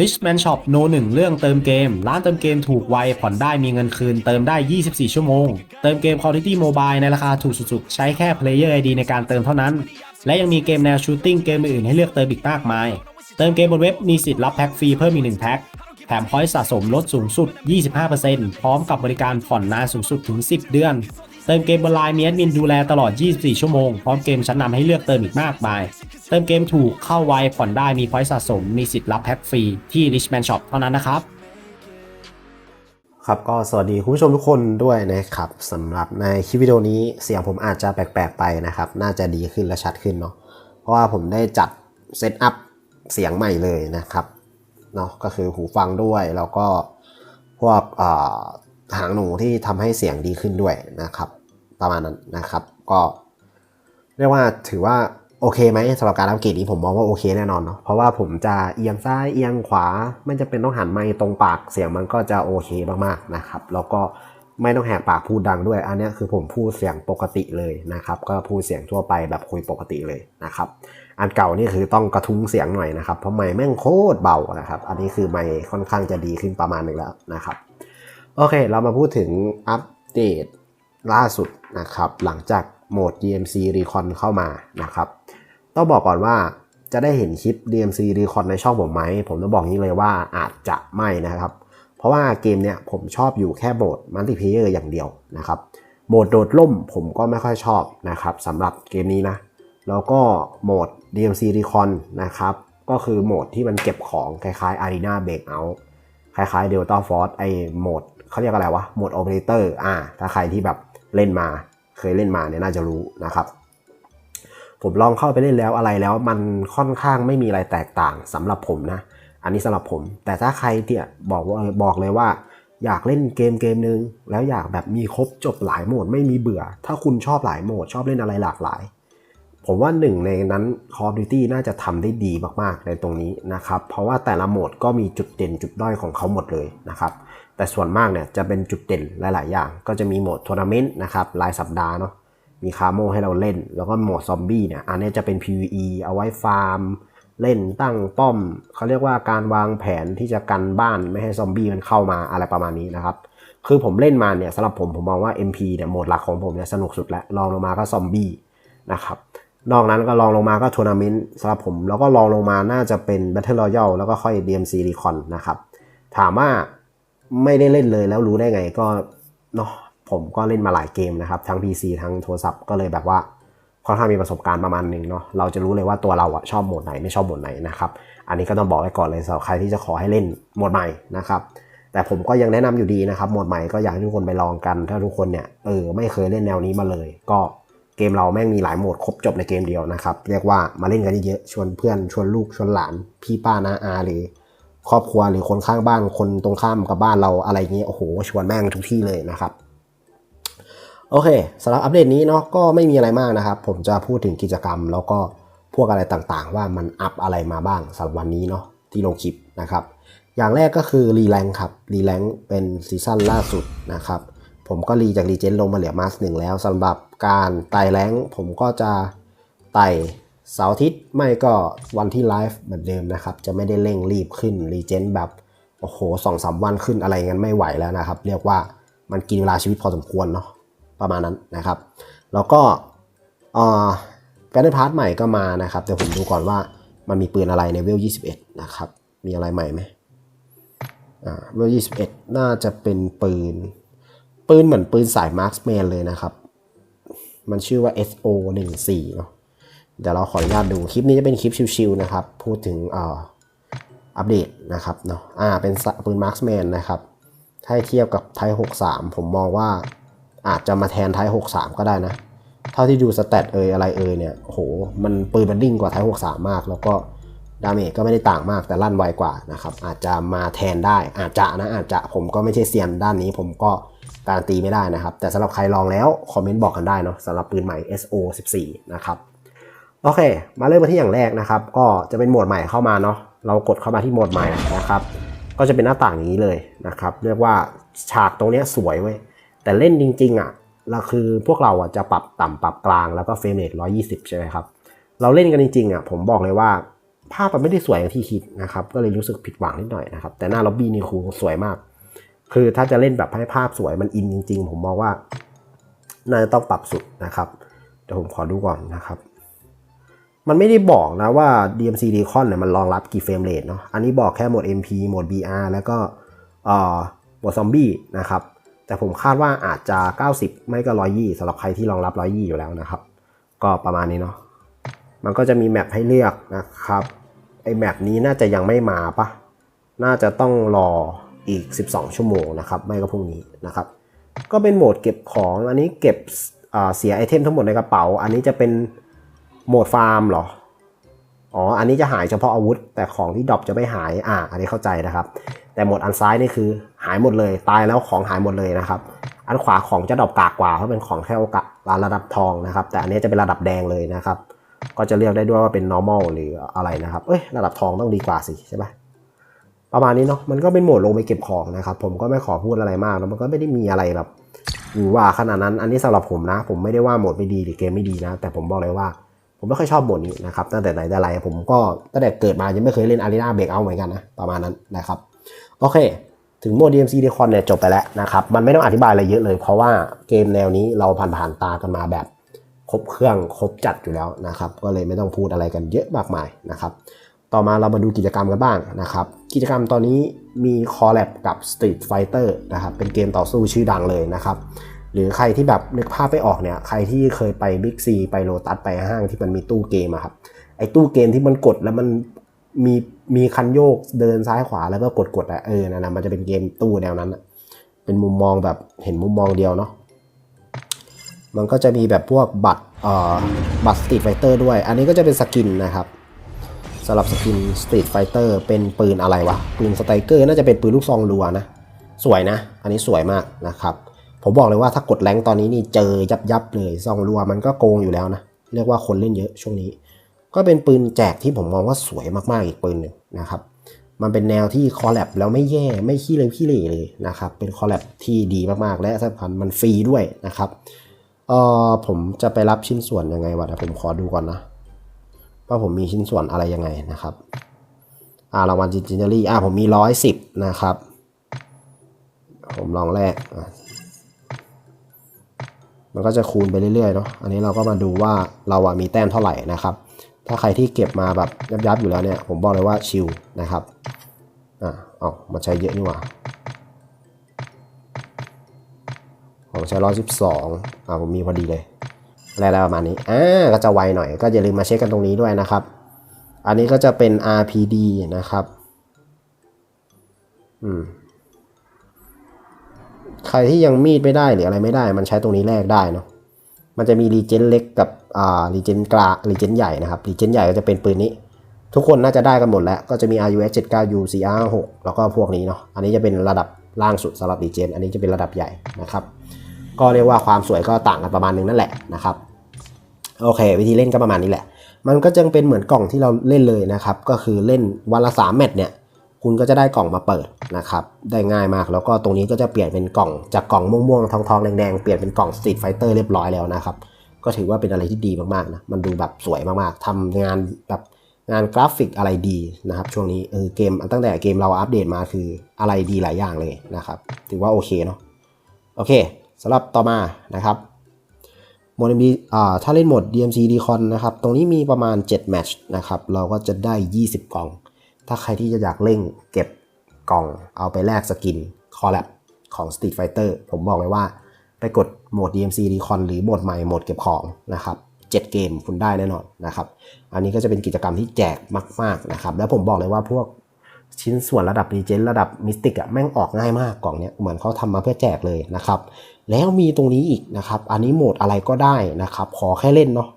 Richman Shop No 1เรื่องเติมเกม ร้านเติมเกมถูกไว ผ่อนได้มีเงินคืน เติมได้ 24 ชั่วโมง เติมเกม Quality Mobile ในราคาถูกสุดๆ ใช้แค่ Player ID ในการเติมเท่านั้น และยังมีเกมแนวชูตติ้งเกมอื่นให้เลือกเติมอีกมากมาย เติมเกมบนเว็บมีสิทธิ์รับแพ็กฟรีเพิ่มอีก1แพ็คแถมพอยต์สะสมลดสูงสุด 25%พร้อมกับบริการผ่อนนานสูงสุดถึง 10 เดือน เติมเกมบนไลน์มีแอดมินดูแลตลอด 24 ชั่วโมง พร้อมเกมชั้นนำให้เลือกเติมอีกมากมาย เติมเกมถูกเข้าไวผ่อนได้มีพอยต์สะสม มีสิทธิ์รับแพ็กฟรีที่ Richman Shop เท่านั้นนะครับ ครับก็สวัสดีคุณผู้ชมทุกคนด้วยนะครับสำหรับในคลิปวิดีโอนี้เสียงผมอาจจะแปลกๆไปนะครับ น่าจะดีขึ้นและชัดขึ้นเนาะเพราะว่าผมได้จัดเซตอัพเสียงใหม่เลยนะครับเนาะก็คือหูฟังด้วยแล้วก็พวกอ่อหางหนูที่ทำให้เสียงดีขึ้นด้วยนะครับ ประมาณนั้นนะครับ ก็เรียกว่าถือว่า โอเคไหมสำหรับการอัปเกรดนี้ผมมองว่าโอเคแน่นอนเนาะเพราะว่าผมจะเอียงซ้ายเอียงขวา ไม่จะเป็นต้องหันไมค์ตรงปากเสียงมันก็จะโอเคมากๆนะครับ แล้วก็ไม่ต้องแหกปากพูดดังด้วย อันนี้คือผมพูดเสียงปกติเลยนะครับ ก็พูดเสียงทั่วไปแบบคุยปกติเลยนะครับ อันเก่านี่คือต้องกระทุ้งเสียงหน่อยนะครับ เพราะไมค์แม่งโคตรเบานะครับ อันนี้คือไมค์ค่อนข้างจะดีขึ้นประมาณหนึ่งแล้วนะครับ โอเค เรามาพูดถึงอัปเดตล่าสุดนะครับ หลังจาก โหมด DMC Recon เข้ามานะครับ ต้องบอกก่อนว่าจะได้เห็นคลิป DMC Recon ในช่องผมไหม ผมต้องบอกนี้เลยว่าอาจจะไม่นะครับ เพราะว่าเกมเนี้ยผมชอบอยู่แค่โหมดมัลติเพเยอร์อย่างเดียวนะครับ โหมดโดดล่มผมก็ไม่ค่อยชอบนะครับสำหรับเกมนี้นะ แล้วก็โหมด DMC Recon นะครับ ก็คือโหมดที่มันเก็บของคล้ายๆ Arena Breakout คล้ายๆ Delta Force ไอโหมดเขาเรียกอะไรวะ โหมด Operator อ่า ถ้าใครที่แบบเล่นมา เคยเล่นมาเนี่ยน่าจะรู้นะครับ ผมลองเข้าไปเล่นแล้วอะไรแล้วมันค่อนข้างไม่มีอะไรแตกต่างสำหรับผมนะ อันนี้สำหรับผม แต่ถ้าใครเนี่ยบอกว่าบอกเลยว่า อยากเล่นเกมเกมนึง แล้วอยากแบบมีครบจบหลายโหมดไม่มีเบื่อ ถ้าคุณชอบหลายโหมดชอบเล่นอะไรหลากหลาย ผมว่าหนึ่งในนั้น Call of Duty น่าจะทำได้ดีมากๆในตรงนี้นะครับ เพราะว่าแต่ละโหมดก็มีจุดเด่นจุดด้อยของเขาหมดเลยนะครับ แต่ส่วนมากเนี่ยจะเป็นจุดเด่นหลาย ๆ อย่าง ก็จะมีโหมดทัวร์นาเมนต์นะครับรายสัปดาห์เนาะ มีคาโมให้เราเล่น แล้วก็โหมดซอมบี้เนี่ย อันนี้จะเป็น PVE เอาไว้ฟาร์ม เล่นตั้งป้อม เขาเรียกว่าการวางแผนที่จะกันบ้านไม่ให้ซอมบี้มันเข้ามาอะไรประมาณนี้นะครับ คือผมเล่นมาเนี่ยสำหรับผมผมมองว่า MP เนี่ยโหมดหลักของผมเนี่ยสนุกสุดแล้วรองลงมาก็ซอมบี้นะครับ นอกนั้นก็ลองลงมาก็ทัวร์นาเมนต์สำหรับผม แล้วก็ลองลงมาน่าจะเป็น Battle Royale แล้วก็ค่อย DMC Recon นะครับ ถามว่าไม่ได้เล่นเลยแล้วรู้ได้ไงก็เนาะผมก็เล่นมาหลายเกมนะครับ ทั้ง PC ทั้งโทรศัพท์ก็เลยแบบว่าค่อนข้างมีประสบการณ์ประมาณหนึ่งเนาะเราจะรู้เลยว่าตัวเราอะชอบโหมดไหนไม่ชอบโหมดไหนนะครับ อันนี้ก็ต้องบอกไว้ก่อนเลยสำหรับใครที่จะขอให้เล่นโหมดใหม่นะครับแต่ผมก็ยังแนะนำอยู่ดีนะครับโหมดใหม่ก็อยากให้ทุกคนไปลองกัน ถ้าทุกคนเนี่ยเออไม่เคยเล่นแนวนี้มาเลย ก็ เกมเราแม่งมีหลายโหมดครบจบในเกมเดียวนะครับ เรียกว่ามาเล่นกันเยอะๆชวนเพื่อนชวนลูกชวนหลาน พี่ป้านาอาหรือครอบครัวหรือคนข้างบ้านคนตรงข้ามกับบ้านเราอะไรเงี้ยโอ้โห ชวนแม่งทุกที่เลยนะครับโอเคสำหรับอัปเดตนี้เนาะก็ไม่มีอะไรมากนะครับ ผมจะพูดถึงกิจกรรม แล้วก็พวกอะไรต่างๆ ว่ามันอัพอะไรมาบ้างสำหรับวันนี้เนาะที่ลงคลิปนะครับ อย่างแรกก็คือรีแลงครับรีแลงเป็นซีซั่นล่าสุดนะครับ ผมก็รีจากรีเจนลงมาเหลือมาสหนึ่งแล้วสำหรับการไต่แรงผมก็จะไต่เสาร์อาทิตย์ไม่ก็วันที่ไลฟ์เหมือนเดิมนะครับ จะไม่ได้เร่งรีบขึ้นรีเจนแบบโอ้โหสองสามวันขึ้นอะไรเงี้ยไม่ไหวแล้วนะครับ เรียกว่ามันกินเวลาชีวิตพอสมควรเนาะประมาณนั้นนะครับ แล้วก็อ่อแบนเดอร์พาร์ทใหม่ก็มานะครับเดี๋ยวผมดูก่อนว่ามันมีปืนอะไรในเวล 21 นะครับ มีอะไรใหม่ไหมอ่าเวลยี่สิบเอ็ดน่าจะเป็นปืน ปืนเหมือนปืนสายมาร์คแมนเลยนะครับ มันชื่อว่า SO 1 4เนาะเดี๋ยวเราขออนุญาตดูคลิปนี้จะเป็นคลิปชิวๆนะครับ พูดถึงอ่าอัปเดตนะครับเนาะอ่าเป็นปืนมาร์คแมนนะครับ ถ้าเทียบกับไท63 ผมมองว่าอาจจะมาแทนไท63 ก็ได้นะ เท่าที่ดูสเตตเอยอะไรเอยเนี่ยโหมันปืนมันดิ่งกว่าไท63 มาก แล้วก็ดาเมจก็ไม่ได้ต่างมากแต่ลั่นไวกว่านะครับ อาจจะมาแทนได้อาจจะนะอาจจะผมก็ไม่ใช่เซียนด้านนี้ผมก็ การนตีไม่ได้นะครับ แต่สำหรับใครลองแล้วคอมเมนต์บอกกันได้เนาะสำหรับปืนใหม่ SO 14 นะครับโอเค มาเริ่มมาที่อย่างแรกนะครับ ก็จะเป็นโหมดใหม่เข้ามาเนาะเรากดเข้ามาที่โหมดใหม่นะครับ ก็จะเป็นหน้าต่างนี้เลยนะครับ เรียกว่าฉากตรงนี้สวยเว้ยแต่เล่นจริง ๆอะเราคือพวกเราอะจะปรับต่ำปรับกลางแล้วก็เฟรมเรท120 ใช่ไหมครับ เราเล่นกันจริงๆอะผมบอกเลยว่าภาพมันไม่ได้สวยอย่างที่คิดนะครับ ก็เลยรู้สึกผิดหวังนิดหน่อยนะครับ แต่หน้าล็อบบี้นี่ครูสวยมาก คือถ้าจะเล่นแบบให้ภาพสวยมันอินจริง ๆ ผมมองว่าน่าจะต้องปรับสุดนะครับเดี๋ยวผมขอดูก่อนนะครับ มันไม่ได้บอกนะว่า DMC Decon เนี่ยมันรองรับกี่เฟรมเรทเนาะอันนี้บอกแค่โหมด MP โหมด BR แล้วก็โหมดซอมบี้นะครับแต่ผมคาดว่าอาจจะ 90 ไม่ก็120สำหรับใครที่รองรับ 120 อยู่แล้วนะครับ ก็ประมาณนี้เนาะมันก็จะมีแมปให้เลือกนะครับไอแมปนี้น่าจะยังไม่มาปะน่าจะต้องรอ อีก 12 ชั่วโมงนะครับ ไม่ก็พรุ่งนี้นะครับ ก็เป็นโหมดเก็บของอันนี้เก็บเสียไอเทมทั้งหมดในกระเป๋า อันนี้จะเป็นโหมดฟาร์มเหรอ อ๋อ อันนี้จะหายเฉพาะอาวุธ แต่ของที่ดรอปจะไม่หาย อ่า อันนี้เข้าใจนะครับ แต่โหมดอันซ้ายนี่คือหายหมดเลย ตายแล้วของหายหมดเลยนะครับ อันขวาของจะดรอปกากกว่าเพราะเป็นของแค่ระดับทองนะครับ แต่อันนี้จะเป็นระดับแดงเลยนะครับ ก็จะเลือกได้ด้วยว่าเป็น normal หรืออะไรนะครับ เอ้ย ระดับทองต้องดีกว่าสิใช่ไหม ประมาณนี้เนาะมันก็เป็นโหมดลงไปเก็บของนะครับ ผมก็ไม่ขอพูดอะไรมากแล้วมันก็ไม่ได้มีอะไรแบบหรือว่าขนาดนั้นอันนี้สำหรับผมนะ ผมไม่ได้ว่าโหมดไม่ดีหรือเกมไม่ดีนะ แต่ผมบอกเลยว่า ผมไม่ค่อยชอบโหมดนี้นะครับตั้งแต่ไหนแต่ไรผมก็ตั้งแต่เกิดมายังไม่เคยเล่น Arena Breakout เหมือนกันนะประมาณนั้นนะครับโอเค ถึงโหมด DMC Decon เนี่ยจบไปแล้วนะครับมันไม่ต้องอธิบายอะไรเยอะเลย เพราะว่าเกมแนวนี้เราผ่านๆตากันมาแบบครบเครื่องครบจัดอยู่แล้วนะครับ ก็เลยไม่ต้องพูดอะไรกันเยอะมากมายนะครับ ต่อมาเรามาดูกิจกรรมกันบ้างนะครับ กิจกรรมตอนนี้มีคอลแลบกับ Street Fighter นะครับเป็นเกมต่อสู้ชื่อดังเลยนะครับ หรือใครที่แบบนึกภาพไม่ออกเนี่ยใครที่เคยไป Big C ไปโ o ตัสไปห้างที่มันมีตู้เกมอะครับไอ้ตู้เกมที่มันกดแล้วมันมีมีคันโยกเดินซ้ายขวาแล้วก็กดกดๆอะเออนั่นนะมันจะเป็นเกมตู้แนวนั้นอะเป็นมุมมองแบบเห็นมุมมองเดียวเนาะมันก็จะมีแบบพวกบัตรเอ่อบัตร Street Fighter ด้วย อันนี้ก็จะเป็นสกินนะครับ สำหรับสกิน Street Fighter เป็นปืนอะไรวะ ปืนสไตรเกอร์น่าจะเป็นปืนลูกซองรัวนะ สวยนะ อันนี้สวยมากนะครับ ผมบอกเลยว่าถ้ากดแรงตอนนี้นี่เจอยับยับเลยซองรัวมันก็โกงอยู่แล้วนะ เรียกว่าคนเล่นเยอะช่วงนี้ ก็เป็นปืนแจกที่ผมมองว่าสวยมากๆอีกปืนหนึ่งนะครับ มันเป็นแนวที่คอลแลบแล้วไม่แย่ไม่ขี้เลยขี้เหร่เลยนะครับ เป็นคอลแลบที่ดีมากๆและสำคัญมันฟรีด้วยนะครับ เออผมจะไปรับชิ้นส่วนยังไงวะเดี๋ยวผมขอดูก่อนนะ ว่าผมมีชิ้นส่วนอะไรยังไงนะครับอ่ารางวัลจินจินเนอรี่อ่าผมมีร้อยสิบนะครับ ผมลองแรก มันก็จะคูณไปเรื่อยๆเนาะอันนี้เราก็มาดูว่าเราอะมีแต้มเท่าไหร่นะครับ ถ้าใครที่เก็บมาแบบยับๆอยู่แล้วเนี่ย ผมบอกเลยว่าชิลนะครับอะเอามาใช้เยอะนี่หว่าผมใช้ร้อยสิบสองอ่าผมมีพอดีเลย อะไรๆประมาณนี้อ่าก็จะไวหน่อย ก็อย่าลืมมาเช็คกันตรงนี้ด้วยนะครับ อันนี้ก็จะเป็น RPD นะครับอืมใครที่ยังมีดไม่ได้หรืออะไรไม่ได้ มันใช้ตรงนี้แลกได้เนาะมันจะมีรีเจนเล็กกับอ่ารีเจนกลางรีเจนใหญ่นะครับรีเจนใหญ่ก็จะเป็นปืนนี้ ทุกคนน่าจะได้กันหมดแล้ว ก็จะมี RUS 79 U CR 6แล้วก็พวกนี้เนาะอันนี้จะเป็นระดับล่างสุดสำหรับรีเจนอันนี้จะเป็นระดับใหญ่นะครับ ก็เรียกว่าความสวยก็ต่างกันประมาณนึงนั่นแหละนะครับโอเค วิธีเล่นก็ประมาณนี้แหละ มันก็จะเป็นเหมือนกล่องที่เราเล่นเลยนะครับ ก็คือเล่นวันละ3แมตช์เนี่ยคุณก็จะได้กล่องมาเปิดนะครับ ได้ง่ายมากแล้วก็ตรงนี้ก็จะเปลี่ยนเป็นกล่องจากกล่องม่วงๆทองๆแดงๆเปลี่ยนเป็นกล่อง Street Fighter เรียบร้อยแล้วนะครับ ก็ถือว่าเป็นอะไรที่ดีมากๆนะมันดูแบบสวยมากๆทำงานแบบงานกราฟิกอะไรดีนะครับ ช่วงนี้เออเกมตั้งแต่เกมเราอัปเดตมาคืออะไรดีหลายอย่างเลยนะครับ ถือว่าโอเคเนาะโอเค สำหรับต่อมานะครับโหมด DMC อ่าถ้าเล่นโหมด DMC Decon นะครับ ตรงนี้มีประมาณ 7 แมตช์นะครับ เราก็จะได้ 20 กล่อง ถ้าใครที่จะอยากเล่งเก็บกล่องเอาไปแลกสกินคอลแลบของ Street Fighter ผมบอกเลยว่าไปกดโหมด DMC Decon หรือโหมดใหม่โหมดเก็บของนะครับ7เกมคุณได้แน่นอนนะครับ อันนี้ก็จะเป็นกิจกรรมที่แจกมาก ๆนะครับ แล้วผมบอกเลยว่าพวก ชิ้นส่วนระดับรีเจนระดับมิสติกอะแม่งออกง่ายมากกล่องเนี้ยเหมือนเขาทำมาเพื่อแจกเลยนะครับ แล้วมีตรงนี้อีกนะครับ อันนี้โหมดอะไรก็ได้นะครับ ขอแค่เล่นเนาะ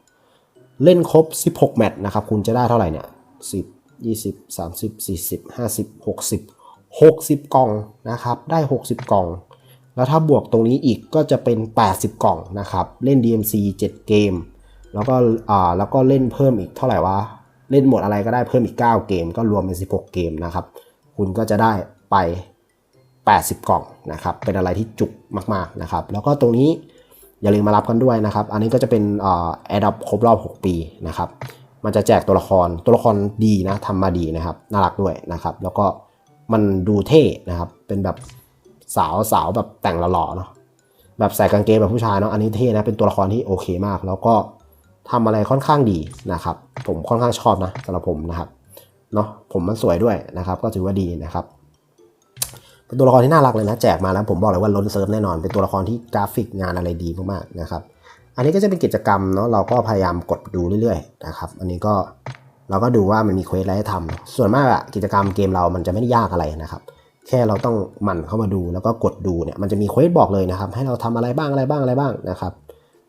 เล่นครบ 16 แมตช์นะครับ คุณจะได้เท่าไหร่เนี่ย10 20 30 40 50 60 60 กล่องนะครับ ได้ 60 กล่อง แล้วถ้าบวกตรงนี้อีกก็จะเป็น 80 กล่องนะครับ เล่น DMC 7 เกม แล้วก็อ่าแล้วก็เล่นเพิ่มอีกเท่าไหร่วะ เล่นหมดอะไรก็ได้เพิ่มอีก 9 เกม ก็รวมเป็น 16 เกมนะครับ คุณก็จะได้ไป 80 กล่องนะครับ เป็นอะไรที่จุกมากๆนะครับ แล้วก็ตรงนี้อย่าลืมมารับกันด้วยนะครับ อันนี้ก็จะเป็นแอดดอปครบรอบ 6 ปีนะครับ มันจะแจกตัวละคร ตัวละครดีนะทำมาดีนะครับ น่ารักด้วยนะครับ แล้วก็มันดูเท่นะครับ เป็นแบบสาวสาวแบบแต่งหล่อๆเนาะ แบบใส่กางเกงแบบผู้ชายเนาะ อันนี้เท่นะ เป็นตัวละครที่โอเคมาก แล้วก็ ทำอะไรค่อนข้างดีนะครับ ผมค่อนข้างชอบนะสำหรับผมนะครับเนาะผมมันสวยด้วยนะครับ ก็ถือว่าดีนะครับเป็นตัวละครที่น่ารักเลยนะ แจกมาแล้วผมบอกเลยว่าล้นเซิร์ฟแน่นอน เป็นตัวละครที่กราฟิกงานอะไรดีมากๆนะครับ อันนี้ก็จะเป็นกิจกรรมเนาะเราก็พยายามกดดูเรื่อยๆนะครับ อันนี้ก็เราก็ดูว่ามันมีเควสอะไรให้ทำส่วนมากอะกิจกรรมเกมเรามันจะไม่ได้ยากอะไรนะครับ แค่เราต้องหมั่นเข้ามาดูแล้วก็กดดูเนี่ยมันจะมีเควสบอกเลยนะครับ ให้เราทำอะไรบ้างอะไรบ้างอะไรบ้างนะครับ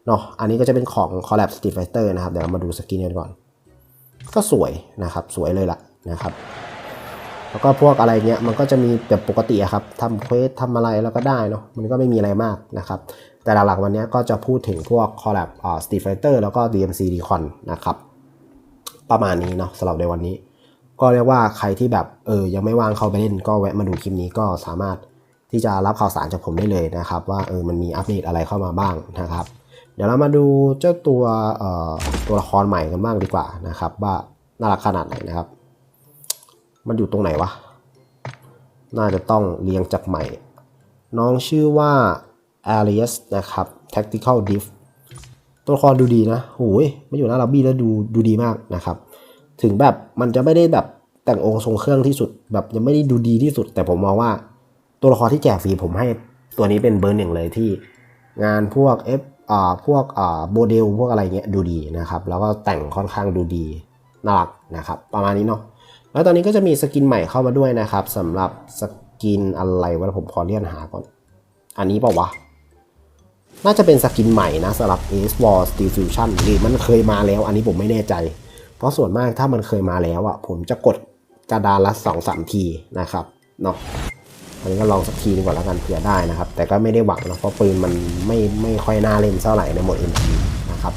เนาะอันนี้ก็จะเป็นของ Collab Street Fighter นะครับ เดี๋ยวเรามาดูสกินกันก่อน ก็สวยนะครับ สวยเลยล่ะนะครับ แล้วก็พวกอะไรเงี้ยมันก็จะมีแบบปกติครับทำเควสทำอะไรแล้วก็ได้เนาะมันก็ไม่มีอะไรมากนะครับ แต่หลักๆวันนี้ก็จะพูดถึงพวก collab อ่า Street Fighter แล้วก็ DMC Recon นะครับประมาณนี้เนาะสำหรับในวันนี้ ก็เรียกว่าใครที่แบบเออยังไม่ว่างเข้าไปเล่นก็แวะมาดูคลิปนี้ก็สามารถที่จะรับข่าวสารจากผมได้เลยนะครับ ว่าเออมันมีอัปเดตอะไรเข้ามาบ้างนะครับ เดี๋ยวเรามาดูเจ้าตัวตัวละครใหม่กันบ้างดีกว่านะครับ ว่าน่ารักขนาดไหนนะครับ มันอยู่ตรงไหนวะ น่าจะต้องเรียงจากใหม่ น้องชื่อว่า Alias นะครับ Tactical Diff ตัวละครดูดีนะโอ้ยมันอยู่หน้าล็อบบี้แล้วดูดูดีมากนะครับ ถึงแบบมันจะไม่ได้แบบแต่งองค์ทรงเครื่องที่สุด แบบยังไม่ได้ดูดีที่สุด แต่ผมมองว่าตัวละครที่แจกฟรีผมให้ตัวนี้เป็นเบอร์หนึ่งเลยที่งานพวก F อ่า พวกโมเดลพวกอะไรเงี้ยดูดีนะครับ แล้วก็แต่งค่อนข้างดูดีน่ารักนะครับประมาณนี้เนาะแล้วตอนนี้ก็จะมีสกินใหม่เข้ามาด้วยนะครับสำหรับสกินอะไรวะผมขอเลี่ยนหาก่อน อันนี้เปล่าวะน่าจะเป็นสกินใหม่นะสำหรับ Ace War Steel Fusion หรือมันเคยมาแล้ว อันนี้ผมไม่แน่ใจ เพราะส่วนมากถ้ามันเคยมาแล้วอะผมจะกดกระดานละ2อสามทีนะครับเนาะ อันนี้ก็ลองสักทีนึงก่อนแล้วกันเผื่อได้นะครับ แต่ก็ไม่ได้หวังนะเพราะปืนมันไม่ไม่ค่อยน่าเล่นเท่าไหร่ในโหมด MP นะครับ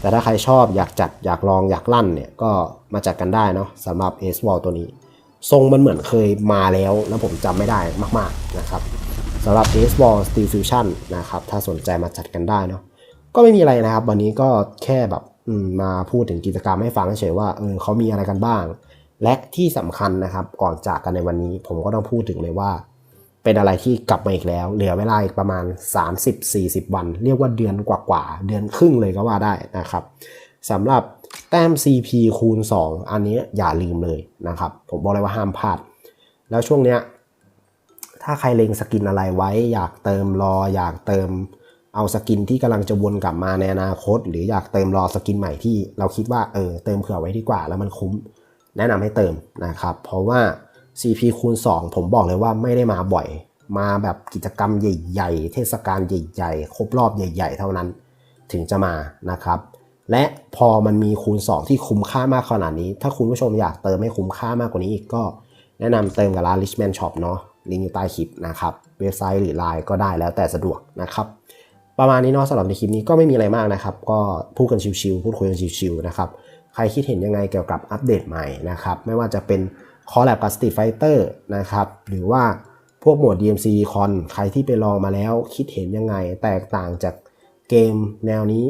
แต่ถ้าใครชอบอยากจัดอยากลองอยากลั่นเนี่ยก็มาจัดกันได้เนาะสำหรับ Ace Wall ตัวนี้ ทรงมันเหมือนเคยมาแล้วแล้วผมจำไม่ได้มากๆนะครับสำหรับ Ace Wall Steel Fusion นะครับถ้าสนใจมาจัดกันได้เนาะก็ไม่มีอะไรนะครับ วันนี้ก็แค่แบบมาพูดถึงกิจกรรมให้ฟังเฉยว่าเออเขามีอะไรกันบ้าง และที่สำคัญนะครับก่อนจากกันในวันนี้ผมก็ต้องพูดถึงเลยว่า เป็นอะไรที่กลับมาอีกแล้ว เหลือเวลาอีกประมาณ 30-40 วัน เรียกว่าเดือนกว่าๆ เดือนครึ่งเลยก็ว่าได้นะครับสำหรับแต้ม CP คูณ 2 อันนี้อย่าลืมเลยนะครับ ผมบอกเลยว่าห้ามพลาด แล้วช่วงเนี้ยถ้าใครเล็งสกินอะไรไว้ อยากเติมรอ อยากเติมเอาสกินที่กำลังจะวนกลับมาในอนาคต หรืออยากเติมรอสกินใหม่ที่เราคิดว่าเออเติมเผื่อไว้ดีกว่า แล้วมันคุ้มแนะนำให้เติมนะครับ เพราะว่า CP คูณ2ผมบอกเลยว่าไม่ได้มาบ่อย มาแบบกิจกรรมใหญ่ ๆ เทศกาลใหญ่ๆ ครบรอบใหญ่ ๆ เท่านั้นถึงจะมานะครับ และพอมันมีคูณ 2 ที่คุ้มค่ามากขนาดนี้ ถ้าคุณผู้ชมอยากเติมให้คุ้มค่ามากกว่านี้อีกก็ แนะนำเติมกับร้าน Richman Shop เนาะลิงก์อยู่ใต้คลิปนะครับ เว็บไซต์หรือไลน์ก็ได้แล้วแต่สะดวกนะครับประมาณนี้เนาะสำหรับในคลิปนี้ก็ไม่มีอะไรมากนะครับ ก็พูดกันชิวๆพูดคุยกันชิวๆนะครับ ใครคิดเห็นยังไงเกี่ยวกับอัปเดตใหม่นะครับ ไม่ว่าจะเป็น คอลแลบกับ Street Fighter นะครับหรือว่าพวกโหมด DMC Con ใครที่ไปลองมาแล้วคิดเห็นยังไง แตกต่างจากเกมแนวนี้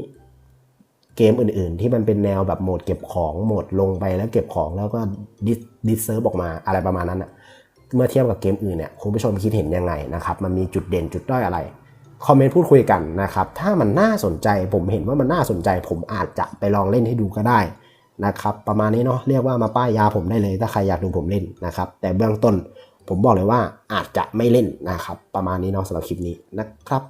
เกมอื่นๆ ที่มันเป็นแนวแบบโหมดเก็บของโหมดลงไปแล้วเก็บของแล้วก็ดิสดิสเซิร์ฟออกมาอะไรประมาณนั้นอะเมื่อเทียบกับเกมอื่นเนี่ยคุณผู้ชมคิดเห็นยังไงนะครับมันมีจุดเด่นจุดด้อยอะไรคอมเมนต์พูดคุยกันนะครับ ถ้ามันน่าสนใจผมเห็นว่ามันน่าสนใจ ผมอาจจะไปลองเล่นให้ดูก็ได้ นะครับประมาณนี้เนาะเรียกว่ามาป้ายยาผมได้เลย ถ้าใครอยากดูผมเล่นนะครับ แต่เบื้องต้นผมบอกเลยว่าอาจจะไม่เล่นนะครับ ประมาณนี้เนาะสำหรับคลิปนี้นะครับ